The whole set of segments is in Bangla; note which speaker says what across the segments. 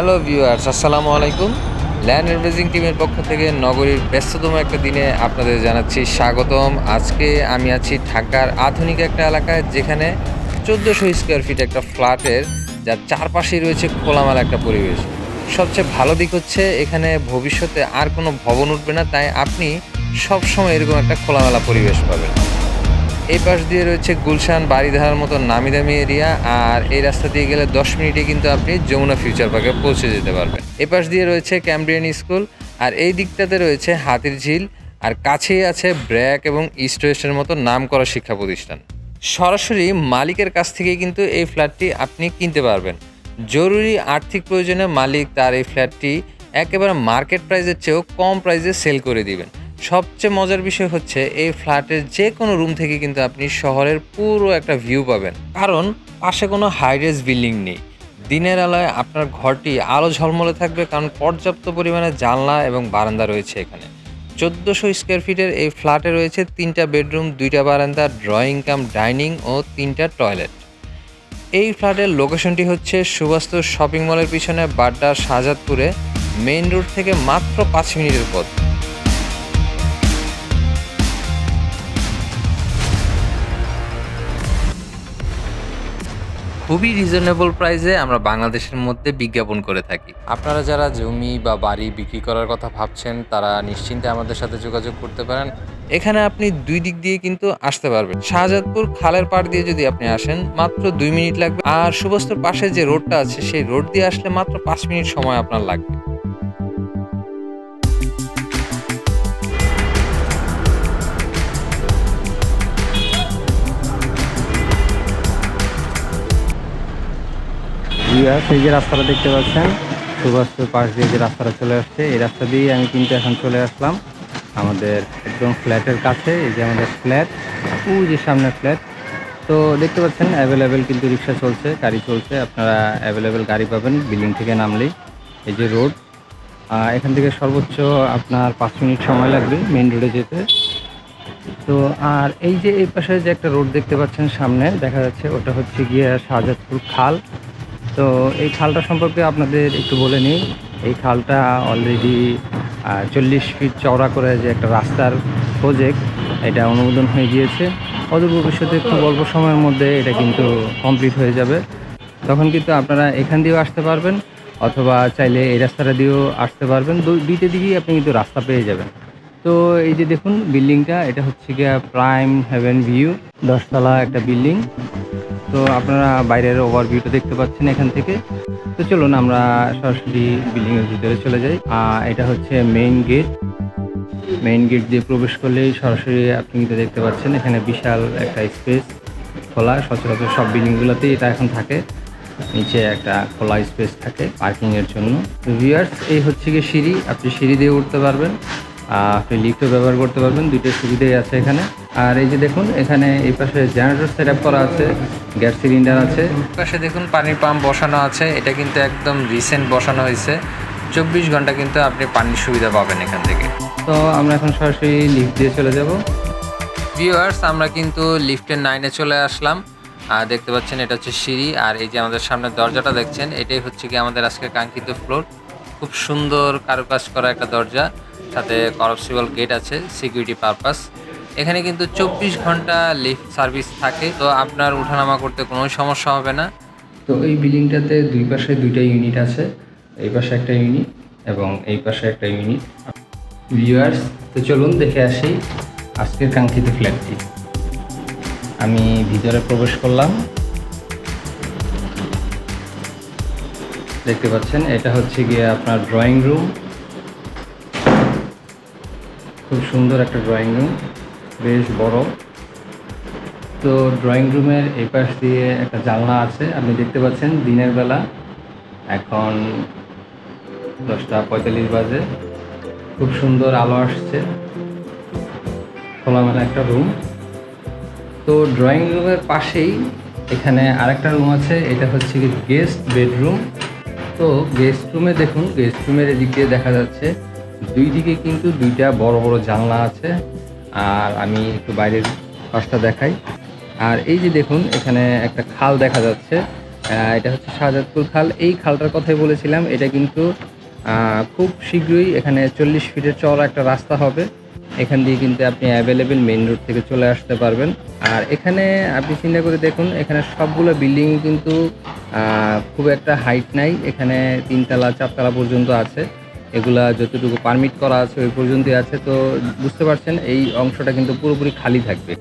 Speaker 1: হ্যালো ভিউয়ার্স আসসালামু আলাইকুম ল্যান্ড অ্যাডভাইজিং টিমের পক্ষ থেকে নগরীর ব্যস্ততম একটা দিনে আপনাদের জানাচ্ছি স্বাগতম। আজকে আমি আছি ঢাকার আধুনিক একটা এলাকায় যেখানে চোদ্দোশো স্কোয়ার ফিট একটা ফ্ল্যাটের, যার চারপাশেই রয়েছে খোলামেলা একটা পরিবেশ। সবচেয়ে ভালো দিক হচ্ছে এখানে ভবিষ্যতে আর কোনো ভবন উঠবে না, তাই আপনি সবসময় এরকম একটা খোলামেলা পরিবেশ পাবেন। এই পাশ দিয়ে রয়েছে গুলশান বাড়িধারার মতো নামি দামি এরিয়া আর এই রাস্তা দিয়ে গেলে দশ মিনিটে কিন্তু আপনি যমুনা ফিউচার পার্কে পৌঁছে যেতে পারবেন। এ পাশ দিয়ে রয়েছে ক্যাম্ব্রিয়ান স্কুল আর এই দিকটাতে রয়েছে হাতির ঝিল, আর কাছেই আছে ব্র্যাক এবং ইস্ট ওয়েস্টের মতো নাম করা শিক্ষা প্রতিষ্ঠান। সরাসরি মালিকের কাছ থেকে কিন্তু এই ফ্ল্যাটটি আপনি কিনতে পারবেন। জরুরি আর্থিক প্রয়োজনে মালিক তার এই ফ্ল্যাটটি একেবারে মার্কেট প্রাইসের চেয়েও কম প্রাইসে সেল করে দিবেন। সবচেয়ে মজার বিষয় হচ্ছে এই ফ্ল্যাটের যে কোনো রুম থেকে কিন্তু আপনি শহরের পুরো একটা ভিউ পাবেন। কারণ পাশে কোনো হাইরেজ বিল্ডিং নেই। দিনের আলোয় আপনার ঘরটি আলো ঝলমলে থাকবে কারণ পর্যাপ্ত পরিমাণে জানলা এবং বারান্দা রয়েছে এখানে। চোদ্দোশো স্কোয়ার ফিটের এই ফ্ল্যাটে রয়েছে তিনটা বেডরুম দুইটা বারান্দা ড্রয়িং কাম ডাইনিং ও তিনটা টয়লেট এই ফ্ল্যাটের লোকেশনটি হচ্ছে সুবাস্তু শপিং মলের পিছনে বাড্ডার শাহজাদপুরে মেইন রোড থেকে মাত্র পাঁচ মিনিটের পথ। খুবই রিজনেবল প্রাইসে আমরা বাংলাদেশের মধ্যে বিজ্ঞাপন করে থাকি। আপনারা যারা জমি বা বাড়ি বিক্রি করার কথা ভাবছেন তারা নিশ্চিন্তে আমাদের সাথে যোগাযোগ করতে পারেন। এখানে আপনি দুই দিক দিয়ে কিন্তু আসতে পারবেন। শাহজাদপুর খালের পাড় দিয়ে যদি আপনি আসেন মাত্র দুই মিনিট লাগবে। আর সুবস্তর পাশে যে রোডটা আছে সেই রোড দিয়ে আসলে মাত্র পাঁচ মিনিট সময় আপনার লাগবে।
Speaker 2: ভিউয়ার্স এই যে রাস্তাটা দেখতে পাচ্ছেন সুভাষপুর পাশ দিয়ে যে রাস্তাটা চলে আসছে, এই রাস্তা দিয়েই আমি কিন্তু এখন চলে আসলাম আমাদের একদম ফ্ল্যাটের কাছে, এই যে আমাদের ফ্ল্যাট, ওই যে সামনে ফ্ল্যাট। তো দেখতে পাচ্ছেন অ্যাভেলেবেল কিন্তু রিক্সা চলছে, গাড়ি চলছে, আপনারা অ্যাভেলেবেল গাড়ি পাবেন, বিল্ডিং থেকে নামলেই, এই যে রোড। এখান থেকে সর্বোচ্চ আপনার পাঁচ মিনিট সময় লাগবে মেন রোডে যেতে। তো আর এই যে এই পাশে যে একটা রোড দেখতে পাচ্ছেন সামনে, দেখা যাচ্ছে ওটা হচ্ছে গিয়ে শাহজাদপুর খাল। তো এই খালটা সম্পর্কে আপনাদের একটু বলে নিই। এই খালটা অলরেডি চল্লিশ ফিট চওড়া করে যে একটা রাস্তার প্রজেক্ট এটা অনুমোদন হয়ে গিয়েছে। অদূর ভবিষ্যতে খুব অল্প সময়ের মধ্যে এটা কিন্তু কমপ্লিট হয়ে যাবে। তখন কিন্তু আপনারা এখান দিয়েও আসতে পারবেন, অথবা চাইলে এই রাস্তাটা দিয়েও আসতে পারবেন। দুইটা দিকেই আপনি কিন্তু রাস্তা পেয়ে যাবেন। তো এই যে দেখুন বিল্ডিংটা, এটা হচ্ছে গিয়া প্রাইম হেভেন ভিউ, দশতলা একটা বিল্ডিং। তো আপনারা বাইরের ওভারভিউটা দেখতে পাচ্ছেন এখান থেকে। তো চলুন আমরা সরাসরি বিল্ডিংয়ের ভিতরে চলে যাই। এটা হচ্ছে মেইন গেট। মেইন গেট দিয়ে প্রবেশ করলেই সরাসরি আপনি কিন্তু দেখতে পাচ্ছেন এখানে বিশাল একটা স্পেস খোলা। সচরাচর সব বিল্ডিংগুলোতেই এটা এখন থাকে। নিচে একটা খোলা স্পেস থাকে পার্কিংয়ের জন্য। ভিউয়ার্স, এই হচ্ছে গিয়ে সিঁড়ি। আপনি সিঁড়ি দিয়ে উঠতে পারবেন। আপনি লিফটও ব্যবহার করতে পারবেন দুইটা সুবিধাই আছে এখানে। আর এই যে দেখুন এখানে এই পাশে জেনারেটর সেট আপ করা আছে গ্যাস সিলিন্ডার আছে।
Speaker 1: পাশে দেখুন পানির পাম্প বসানো আছে এটা কিন্তু একদম রিসেন্ট বসানো হয়েছে। চব্বিশ ঘণ্টা কিন্তু আপনি পানির সুবিধা পাবেন এখান থেকে।
Speaker 2: তো আমরা এখন সরাসরি লিফট দিয়ে চলে যাব।
Speaker 1: ভিউয়ার্স আমরা কিন্তু লিফটের নাইনে চলে আসলাম। আর দেখতে পাচ্ছেন এটা হচ্ছে সিঁড়ি। আর এই যে আমাদের সামনে দরজাটা দেখছেন এটাই হচ্ছে কি আমাদের আজকে কাঙ্ক্ষিত ফ্লোর খুব সুন্দর কারুকাজ করা একটা দরজা। সাথে করপসিবল গেট আছে সিকিউরিটি পারপাস এখানে কিন্তু চব্বিশ ঘণ্টা লিফট সার্ভিস থাকে, তো আপনার উঠানামা করতে কোনো সমস্যা হবে না।
Speaker 2: তো এই বিল্ডিংটাতে দুই পাশে দুইটা ইউনিট আছে, এই পাশে একটা ইউনিট এবং এই পাশে একটা ইউনিট ভিউয়ার্স তো চলুন দেখে আসি আজকের কাঙ্ক্ষিত ফ্ল্যাটটি আমি ভিতরে প্রবেশ করলাম। দেখতে পাচ্ছেন, এটা হচ্ছে গিয়ে আপনার ড্রয়িং রুম খুব সুন্দর একটা ড্রয়িং রুম বেশ বড়। তো ড্রয়িং রুমের এই পাশ দিয়ে একটা জানলা আছে, আপনি দেখতে পাচ্ছেন দিনের বেলা। এখন দশটা পঁয়তাল্লিশ বাজে। খুব সুন্দর আলো আসছে। খোলামেলা একটা রুম তো ড্রয়িং রুমের পাশেই এখানে আরেকটা রুম আছে, এটা হচ্ছে কি গেস্ট বেডরুম তো গেস্ট রুমে দেখুন গেস্ট রুমের এদিক দিয়ে দেখা যাচ্ছে দুই দিকে কিন্তু দুইটা বড় বড় জানলা আছে, আর আমি একটু বাইরের পাশটা দেখাই। আর এই যে দেখুন, এখানে একটা খাল দেখা যাচ্ছে। এটা হচ্ছে শাহজাদপুর খাল। এই খালটার কথাই বলেছিলাম, এটা কিন্তু খুব শীঘ্রই এখানে চল্লিশ ফিটের চওড়া একটা রাস্তা হবে। এখান দিয়ে কিন্তু আপনি অ্যাভেলেবেল মেইন রোড থেকে চলে আসতে পারবেন। আর এখানে আপনি চিন্তা করে দেখুন, এখানে সবগুলো বিল্ডিং কিন্তু খুব একটা হাইট নাই। এখানে তিনতলা, চারতলা পর্যন্ত আছে। এগুলা যতটুকু পারমিট করা আছে ওই পর্যন্তই আছে, তো বুঝতে পারছেন, এই অংশটা কিন্তু পুরোপুরি খালি থাকবে।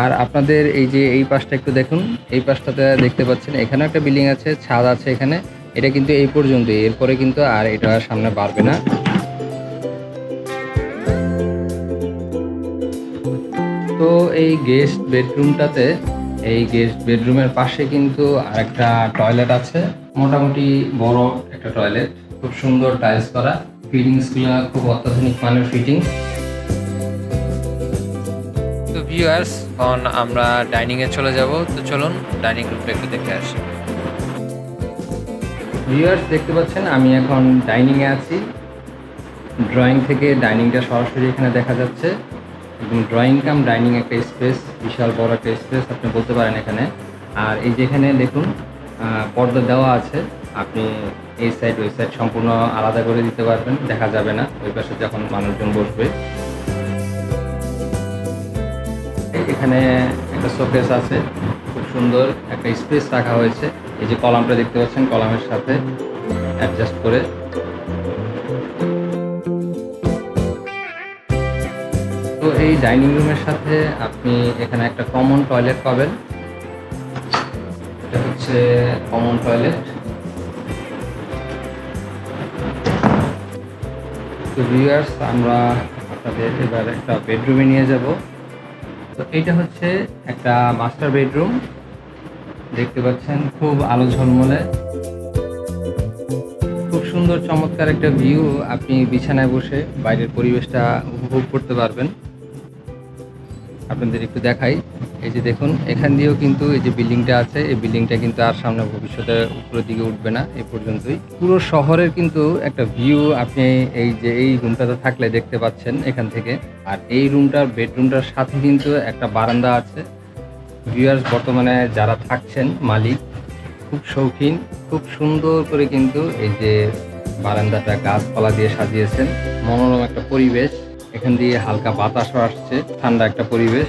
Speaker 2: আর আপনাদের এই যে এই পাশটা একটু দেখুন, এই পাশটাতে দেখতে পাচ্ছেন এখানে একটা বিল্ডিং আছে, ছাদ আছে এখানে, এটা কিন্তু এই পর্যন্তই, এরপরে কিন্তু আর এটা সামনে বাড়বে না। তো এই গেস্ট বেডরুমটাতে এই গেস্ট বেডরুমের পাশে কিন্তু আরেকটা টয়লেট আছে। মোটামুটি বড় একটা টয়লেট খুব সুন্দর টাইলস করা ফিটিংস ফিটিংসগুলো খুব অত্যাধুনিক মানের ফিটিংস
Speaker 1: তো ভিউয়ার্স এখন আমরা ডাইনিংয়ে চলে যাব। তো চলুন ডাইনিং রুমটা একটু দেখে আসি।
Speaker 2: ভিউয়ার্স দেখতে পাচ্ছেন আমি এখন ডাইনিংয়ে আছি। ড্রয়িং থেকে ডাইনিংটা সরাসরি এখানে দেখা যাচ্ছে। এবং ড্রয়িং কাম ডাইনিং একটা স্পেস বিশাল বড় একটা স্পেস আপনি বলতে পারেন এখানে। আর এই যেখানে দেখুন পর্দা দেওয়া আছে। আপনি এই সাইড ওই সাইড সম্পূর্ণ আলাদা করে দিতে পারবেন, দেখা যাবে না। ওই পাশে যখন মানুষজন বসবে। এখানে একটা শোকেস আছে। খুব সুন্দর একটা স্পেস রাখা হয়েছে। এই যে কলামটা দেখতে পাচ্ছেন, কলামের সাথে অ্যাডজাস্ট করে। তো এই ডাইনিং রুমের সাথে আপনি এখানে একটা কমন টয়লেট পাবেন। এটা হচ্ছে কমন টয়লেট তো ভিউয়ার্স আমরা আপনাদের এবার একটা বেডরুমে নিয়ে যাব। তো এইটা হচ্ছে একটা মাস্টার বেডরুম দেখতে পাচ্ছেন, খুব আলো ঝলমলে। খুব সুন্দর, চমৎকার একটা ভিউ আপনি বিছানায় বসে বাইরের পরিবেশটা উপভোগ করতে পারবেন। আপনাদের একটু দেখাই। এই যে দেখুন, এখান দিয়েও কিন্তু এই যে বিল্ডিংটা আছে, এই বিল্ডিংটা কিন্তু আর সামনে ভবিষ্যতে উপরের দিকে উঠবে না এই পর্যন্তই। পুরো শহরের কিন্তু একটা ভিউ আপনি এই যে এই রুমটাতে থাকলে দেখতে পাচ্ছেন এখান থেকে। আর এই রুমটার বেডরুমটার সাথে কিন্তু একটা বারান্দা আছে। ভিউয়ার্স বর্তমানে যারা থাকছেন, মালিক, খুব শৌখিন, খুব সুন্দর করে কিন্তু এই যে বারান্দাটা গাছপালা দিয়ে সাজিয়েছেন। মনোরম একটা পরিবেশ। এখান দিয়ে হালকা বাতাসও আসছে, ঠান্ডা একটা পরিবেশ।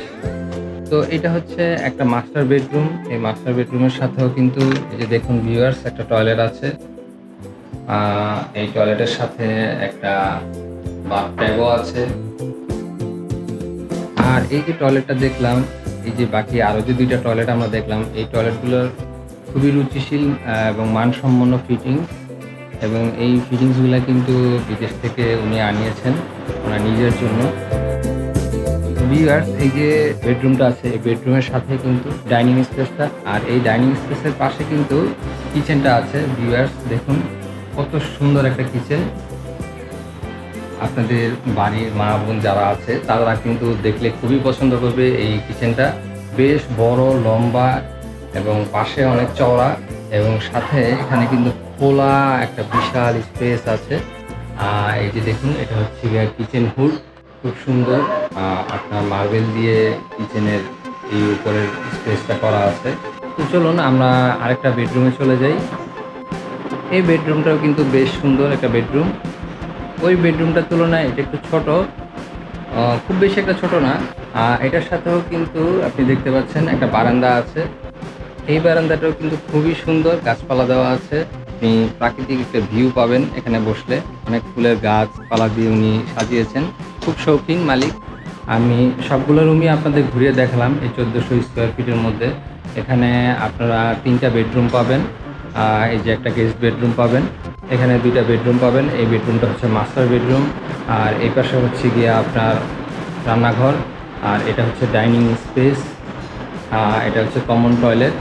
Speaker 2: তো এটা হচ্ছে একটা মাস্টার বেডরুম এই মাস্টার বেডরুমের সাথেও কিন্তু এই যে দেখুন ভিউয়ার্স একটা টয়লেট আছে। এই টয়লেটের সাথে একটা বাথট্যাবও আছে। আর এই যে টয়লেটটা দেখলাম, এই যে বাকি আরও যে দুইটা টয়লেট আমরা দেখলাম, এই টয়লেটগুলোর খুবই রুচিশীল এবং মানসম্পন্ন ফিটিং এবং এই ফিটিংসগুলো কিন্তু বিদেশ থেকে উনি আনিয়েছেন, ওনার নিজের জন্য। ভিউয়ার্স এই যে বেডরুমটা আছে এই বেডরুমের সাথে কিন্তু ডাইনিং স্পেসটা আর এই ডাইনিং স্পেসের পাশে কিন্তু কিচেনটা আছে ভিউয়ার্স দেখুন কত সুন্দর একটা কিচেন আপনাদের বাড়ির মা বোন যারা আছে তারা কিন্তু দেখলে খুবই পছন্দ করবে এই কিচেনটা বেশ বড় লম্বা এবং পাশে অনেক চওড়া এবং সাথে এখানে কিন্তু খোলা একটা বিশাল স্পেস আছে। আহ, এই যে দেখুন এটা হচ্ছে কিচেন হুড খুব সুন্দর। আপনার মার্বেল দিয়ে কিচেনের এই উপরের স্পেসটা করা আছে। তো চলুন আমরা আরেকটা বেডরুমে চলে যাই। এই বেডরুমটাও কিন্তু বেশ সুন্দর একটা বেডরুম ওই বেডরুমটার তুলনায় এটা একটু ছোট। খুব বেশি একটা ছোট না। এটার সাথেও কিন্তু আপনি দেখতে পাচ্ছেন একটা বারান্দা আছে। এই বারান্দাটাও কিন্তু খুবই সুন্দর। গাছপালা দেওয়া আছে। আপনি প্রাকৃতিক একটা ভিউ পাবেন এখানে বসলে। অনেক ফুলের গাছপালা দিয়ে উনি সাজিয়েছেন। খুব শৌখিন মালিক। আমি সবগুলো রুমই আপনাদের ঘুরিয়ে দেখালাম এই চোদ্দোশো স্কোয়ার ফিটের মধ্যে। এখানে আপনারা তিনটা বেডরুম পাবেন এই যে একটা গেস্ট বেডরুম পাবেন। এখানে দুইটা বেডরুম পাবেন, এই বেডরুমটা হচ্ছে মাস্টার বেডরুম আর এই পাশে হচ্ছে গিয়ে আপনার রান্নাঘর, আর এটা হচ্ছে ডাইনিং স্পেস এটা হচ্ছে কমন টয়লেট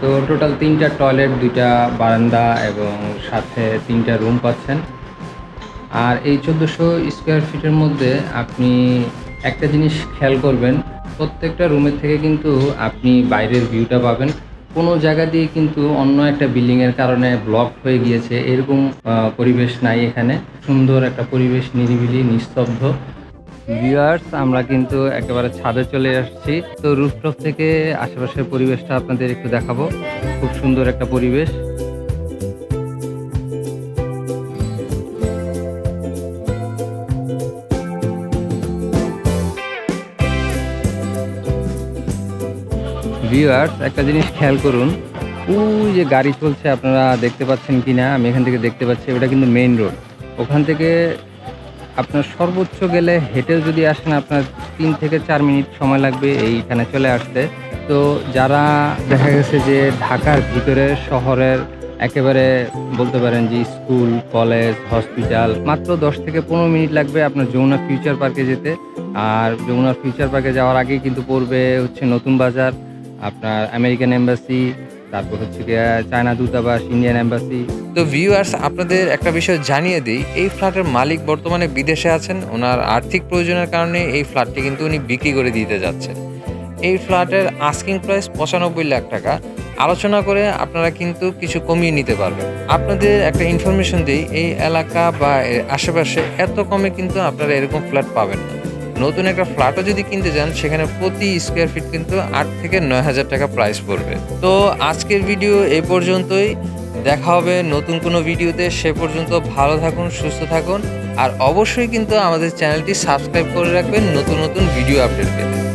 Speaker 2: তো টোটাল তিনটা টয়লেট দুইটা বারান্দা এবং সাথে তিনটা রুম পাচ্ছেন। আর এই চোদ্দোশো স্কোয়ার ফিটের মধ্যে আপনি একটা জিনিস খেয়াল করবেন, প্রত্যেকটা রুমের থেকে কিন্তু আপনি বাইরের ভিউটা পাবেন। কোনো জায়গা দিয়ে কিন্তু অন্য একটা বিল্ডিংয়ের কারণে ব্লক হয়ে গিয়েছে, এরকম পরিবেশ নাই এখানে। সুন্দর একটা পরিবেশ, নিরিবিলি, নিস্তব্ধ। ভিউয়ার্স আমরা কিন্তু একেবারে ছাদে চলে আসছি। তো রুফটপ থেকে আশেপাশের পরিবেশটা আপনাদের একটু দেখাবো। খুব সুন্দর একটা পরিবেশ। ভিউয়ার্স একটা জিনিস খেয়াল করুন, ওই যে গাড়ি চলছে আপনারা দেখতে পাচ্ছেন কি না আমি এখান থেকে দেখতে পাচ্ছি ওটা কিন্তু মেইন রোড ওখান থেকে আপনার সর্বোচ্চ গেলে হেঁটেও যদি আসেন, আপনার তিন থেকে চার মিনিট সময় লাগবে এইখানে চলে আসতে। তো যারা দেখা গেছে যে ঢাকার ভিতরে শহরের একেবারে বলতে পারেন যে স্কুল, কলেজ, হসপিটাল, মাত্র দশ থেকে পনেরো মিনিট লাগবে আপনার যমুনা ফিউচার পার্কে যেতে। আর যমুনা ফিউচার পার্কে যাওয়ার আগেই কিন্তু পড়বে হচ্ছে নতুন বাজার। আপনার আমেরিকান এম্বাসি তারপর হচ্ছে গিয়ে চায়না দূতাবাস ইন্ডিয়ান এম্বাসি
Speaker 1: তো ভিউয়ার্স আপনাদের একটা বিষয় জানিয়ে দিই, এই ফ্ল্যাটের মালিক বর্তমানে বিদেশে আছেন, ওনার আর্থিক প্রয়োজনের কারণে এই ফ্ল্যাটটি কিন্তু উনি বিক্রি করে দিতে যাচ্ছেন। এই ফ্ল্যাটের আস্কিং প্রাইস পঁচানব্বই লাখ টাকা। আলোচনা করে আপনারা কিন্তু কিছু কমিয়ে নিতে পারবেন। আপনাদের একটা ইনফরমেশন দিই, এই এলাকা বা আশেপাশে এত কমে কিন্তু আপনারা এরকম ফ্ল্যাট পাবেন না। নতুন একটা ফ্ল্যাটও যদি কিনতে যান, সেখানে প্রতি স্কোয়ার ফিট কিন্তু আট থেকে নয় হাজার টাকা প্রাইস পড়বে। তো আজকের ভিডিও এ পর্যন্তই। দেখা হবে নতুন কোনো ভিডিওতে সে পর্যন্ত ভালো থাকুন, সুস্থ থাকুন। আর অবশ্যই কিন্তু আমাদের চ্যানেলটি সাবস্ক্রাইব করে রাখবেন নতুন নতুন ভিডিও আপডেট পেতে।